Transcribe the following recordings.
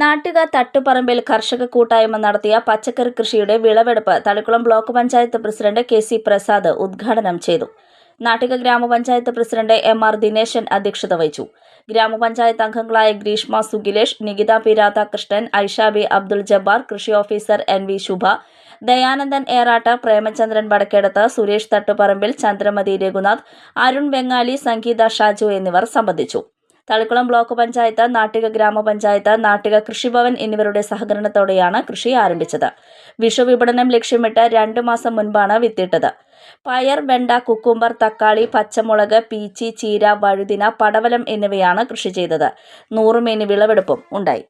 നാട്ടിക തട്ടുപറമ്പിൽ കർഷക കൂട്ടായ്മ നടത്തിയ പച്ചക്കറി കൃഷിയുടെ വിളവെടുപ്പ് Thalikulam block panchayat president K C Prasad ഉദ്ഘാടനം ചെയ്തു. നാട്ടിക ഗ്രാമപഞ്ചായത്ത് പ്രസിഡന്റ് എം ആർ ദിനേശൻ അധ്യക്ഷത വഹിച്ചു. ഗ്രാമപഞ്ചായത്ത് അംഗങ്ങളായ ഗ്രീഷ്മ സുഗിലേഷ് നികിത പി രാധാകൃഷ്ണൻ ഐഷാബി അബ്ദുൾ ജബ്ബാർ കൃഷി officer N V Shubha Dayanandan Eratta Premachandran Vadakkedath Suresh Thattuparambil Chandramathi Raghunath Arun Bangali Sangeetha Shaju എന്നിവർ സംബന്ധിച്ചു. തളിക്കുളം ബ്ലോക്ക് പഞ്ചായത്ത് നാട്ടിക ഗ്രാമപഞ്ചായത്ത് നാട്ടിക കൃഷിഭവൻ എന്നിവരുടെ സഹകരണത്തോടെയാണ് കൃഷി ആരംഭിച്ചത്. വിഷു വിപണനം ലക്ഷ്യമിട്ട് രണ്ടു മാസം മുൻപാണ് വിത്തിട്ടത്. പയർ വെണ്ട കുക്കുംബർ തക്കാളി പച്ചമുളക് പീച്ചി ചീര വഴുതിന പടവലം എന്നിവയാണ് കൃഷി ചെയ്തത്. നൂറുമേനി വിളവെടുപ്പും ഉണ്ടായി.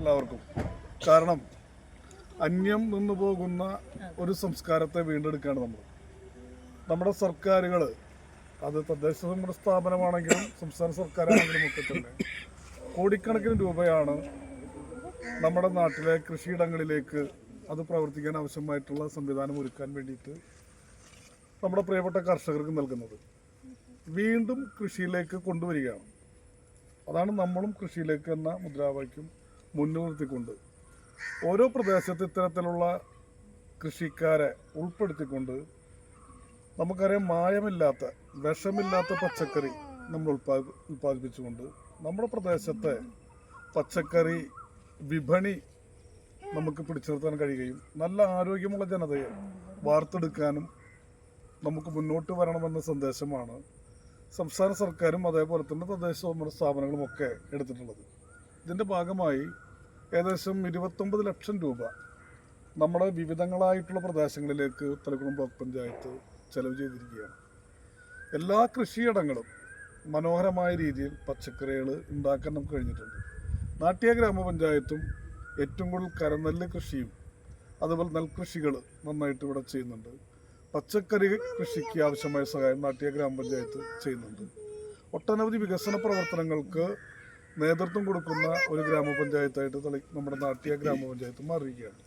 എല്ലാവർക്കും. കാരണം അന്യം നിന്ന് പോകുന്ന ഒരു സംസ്കാരത്തെ വീണ്ടെടുക്കുകയാണ് നമ്മൾ. നമ്മുടെ സർക്കാരുകൾ അത് തദ്ദേശ സംഘടന സ്ഥാപനമാണെങ്കിലും സംസ്ഥാന സർക്കാരാണെങ്കിലും ഒക്കെ തന്നെ കോടിക്കണക്കിന് രൂപയാണ് നമ്മുടെ നാട്ടിലെ കൃഷിയിടങ്ങളിലേക്ക് അത് പ്രവർത്തിക്കാൻ ആവശ്യമായിട്ടുള്ള സംവിധാനം ഒരുക്കാൻ വേണ്ടിയിട്ട് നമ്മുടെ പ്രിയപ്പെട്ട കർഷകർക്ക് നൽകുന്നത്. വീണ്ടും കൃഷിയിലേക്ക് കൊണ്ടുവരികയാണ്. അതാണ് നമ്മളും കൃഷിയിലേക്ക് എന്ന മുദ്രാവാക്യം മുൻനിർത്തിക്കൊണ്ട് ഓരോ പ്രദേശത്ത് ഇത്തരത്തിലുള്ള കൃഷിക്കാരെ ഉൾപ്പെടുത്തിക്കൊണ്ട് നമുക്കറിയാം മായമില്ലാത്ത വിഷമില്ലാത്ത പച്ചക്കറി നമ്മൾ ഉൽപ്പാദി ഉൽപ്പാദിപ്പിച്ചുകൊണ്ട് നമ്മുടെ പ്രദേശത്തെ പച്ചക്കറി വിപണി നമുക്ക് പിടിച്ചു നിർത്താൻ കഴിയുകയും നല്ല ആരോഗ്യമുള്ള ജനതയെ വാർത്തെടുക്കാനും നമുക്ക് മുന്നോട്ട് വരണമെന്ന സന്ദേശമാണ് സംസ്ഥാന സർക്കാരും അതേപോലെ തന്നെ തദ്ദേശ സ്ഥാപനങ്ങളും ഒക്കെ എടുത്തിട്ടുള്ളത്. ഇതിന്റെ ഭാഗമായി ഏകദേശം ഇരുപത്തൊമ്പത് ലക്ഷം രൂപ നമ്മുടെ വിവിധങ്ങളായിട്ടുള്ള പ്രദേശങ്ങളിലേക്ക് തലക്കുളം ബ്ലോക്ക് പഞ്ചായത്ത് ചെലവ് ചെയ്തിരിക്കുകയാണ്. എല്ലാ കൃഷിയിടങ്ങളും മനോഹരമായ രീതിയിൽ പച്ചക്കറികൾ ഉണ്ടാക്കാൻ നമുക്ക് കഴിഞ്ഞിട്ടുണ്ട്. നാട്ടിയ ഗ്രാമപഞ്ചായത്തും ഏറ്റവും കൂടുതൽ കരനെല്ല് കൃഷിയും അതുപോലെ നെൽകൃഷികൾ നന്നായിട്ട് ഇവിടെ ചെയ്യുന്നുണ്ട്. പച്ചക്കറി കൃഷിക്ക് ആവശ്യമായ സഹായം നാട്ടിയ ഗ്രാമപഞ്ചായത്ത് ചെയ്യുന്നുണ്ട്. ഒട്ടനവധി വികസന പ്രവർത്തനങ്ങൾക്ക് നേതൃത്വം കൊടുക്കുന്ന ഒരു ഗ്രാമപഞ്ചായത്തായിട്ട് തളി നമ്മുടെ നാട്ടിയ ഗ്രാമപഞ്ചായത്ത് മാറിയിരിക്കുകയാണ്.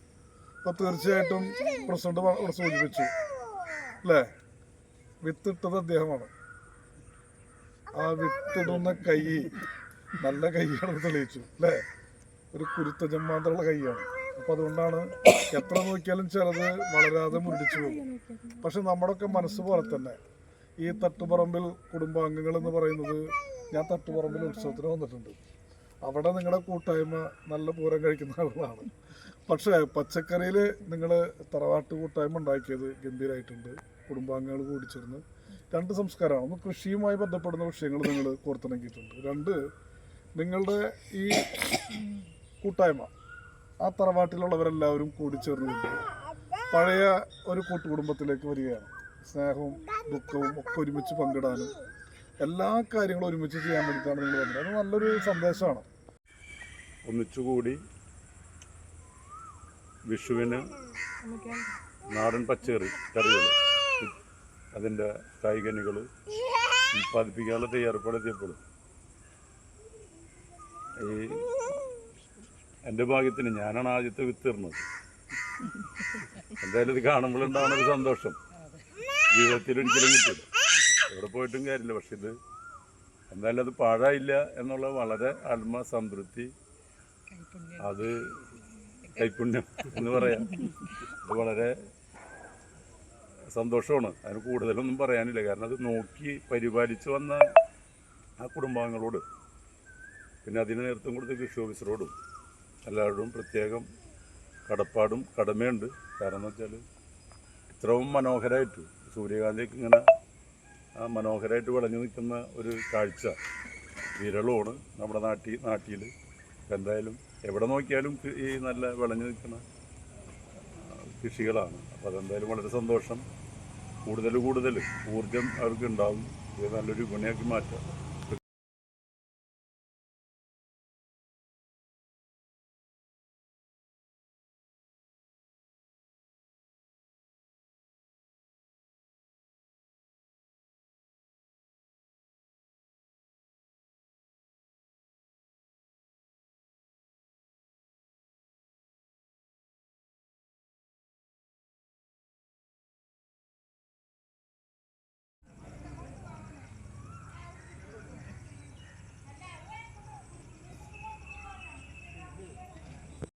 അപ്പോൾ തീർച്ചയായിട്ടും പ്രസിഡന്റ് അവിടെ സൂചിപ്പിച്ചു. അല്ലേ? വിത്തിട്ടത് അദ്ദേഹമാണ്. ആ വിത്തിടുന്ന കൈ നല്ല കൈയാണെന്ന് തെളിയിച്ചു. അല്ലേ? ഒരു കുരുത്ത ജമ്മാന്തമുള്ള കൈയാണ്. അപ്പം അതുകൊണ്ടാണ് എത്ര നോക്കിയാലും ചിലത് വളരാതെ മുരടിച്ചു പോകും. പക്ഷെ നമ്മുടെയൊക്കെ മനസ്സ് പോലെ തന്നെ ഈ തട്ടുപറമ്പിൽ കുടുംബാംഗങ്ങൾ എന്ന് പറയുന്നത് ഞാൻ തട്ടുപറമ്പിൽ ഉത്സവത്തിന് വന്നിട്ടുണ്ട്. അവിടെ നിങ്ങളുടെ കൂട്ടായ്മ നല്ല പൂരം കഴിക്കുന്ന ആളുകളാണ്. പക്ഷേ പച്ചക്കറിയിൽ നിങ്ങൾ തറവാട്ട് കൂട്ടായ്മ ഉണ്ടാക്കിയത് ഗംഭീരമായിട്ടുണ്ട് കുടുംബാംഗങ്ങൾ കൂടി ചേർന്ന് രണ്ട് സംസ്കാരമാണ്. ഒന്ന് കൃഷിയുമായി ബന്ധപ്പെടുന്ന വിഷയങ്ങൾ നിങ്ങൾ കോർത്തിണക്കിയിട്ടുണ്ട്. രണ്ട് നിങ്ങളുടെ ഈ കൂട്ടായ്മ ആ തറവാട്ടിലുള്ളവരെല്ലാവരും കൂടി പഴയ ഒരു കൂട്ടുകുടുംബത്തിലേക്ക് വരികയാണ്. സ്നേഹവും ദുഃഖവും ഒക്കെ ഒരുമിച്ച് പങ്കിടാനും എല്ലാ കാര്യങ്ങളും ഒരുമിച്ച് ചെയ്യാൻ വേണ്ടിയിട്ടാണ് നിങ്ങൾ വന്നത്. അത് നല്ലൊരു സന്ദേശമാണ്. ഒന്നിച്ചുകൂടി വിഷുവിന് നാടൻ പച്ചക്കറി കറികൾ അതിന്റെ കായ്കനികൾ ഉൽപ്പാദിപ്പിക്കാനുള്ള തയ്യാറെടുപ്പെടുത്തിയപ്പോൾ ഈ എന്റെ ഭാഗ്യത്തിന് ഞാനാണ് ആദ്യത്തെ വിത്തീർന്നത് എന്തായാലും ഇത് കാണുമ്പോഴുണ്ടാവുന്ന ഒരു സന്തോഷം. ജീവിതത്തിൽ ഒരിക്കലും കിട്ടില്ല. എവിടെ പോയിട്ടും കാര്യമില്ല. പക്ഷെ ഇത് എന്തായാലും അത് പാഴായില്ല എന്നുള്ള വളരെ ആത്മസംതൃപ്തി. അത് കൈപ്പുണ്യം എന്ന് പറയാം. അത് വളരെ സന്തോഷമാണ്. അതിന് കൂടുതലൊന്നും പറയാനില്ല. കാരണം അത് നോക്കി പരിപാലിച്ചു വന്ന ആ കുടുംബാംഗങ്ങളോട് പിന്നെ അതിന് നേതൃത്വം കൊടുത്ത കൃഷി ഓഫീസറോടും എല്ലാവരോടും പ്രത്യേകം കടപ്പാടും കടമയുണ്ട്. കാരണം എന്ന് വെച്ചാൽ ഇത്രയും മനോഹരമായിട്ട് സൂര്യകാന്തിക്ക് ഇങ്ങനെ മനോഹരമായിട്ട് വിളഞ്ഞു നിൽക്കുന്ന ഒരു കാഴ്ച. വിരളമാണ് നമ്മുടെ നാട്ടിൽ നാട്ടിൽ എന്തായാലും എവിടെ നോക്കിയാലും ഈ നല്ല വിളഞ്ഞു നിൽക്കുന്ന കൃഷികളാണ്. അപ്പോൾ അതെന്തായാലും വളരെ സന്തോഷം. കൂടുതൽ കൂടുതൽ ഊർജം അവർക്ക് ഉണ്ടാവും ഇത് നല്ലൊരു ഗുണയാക്കി മാറ്റാം.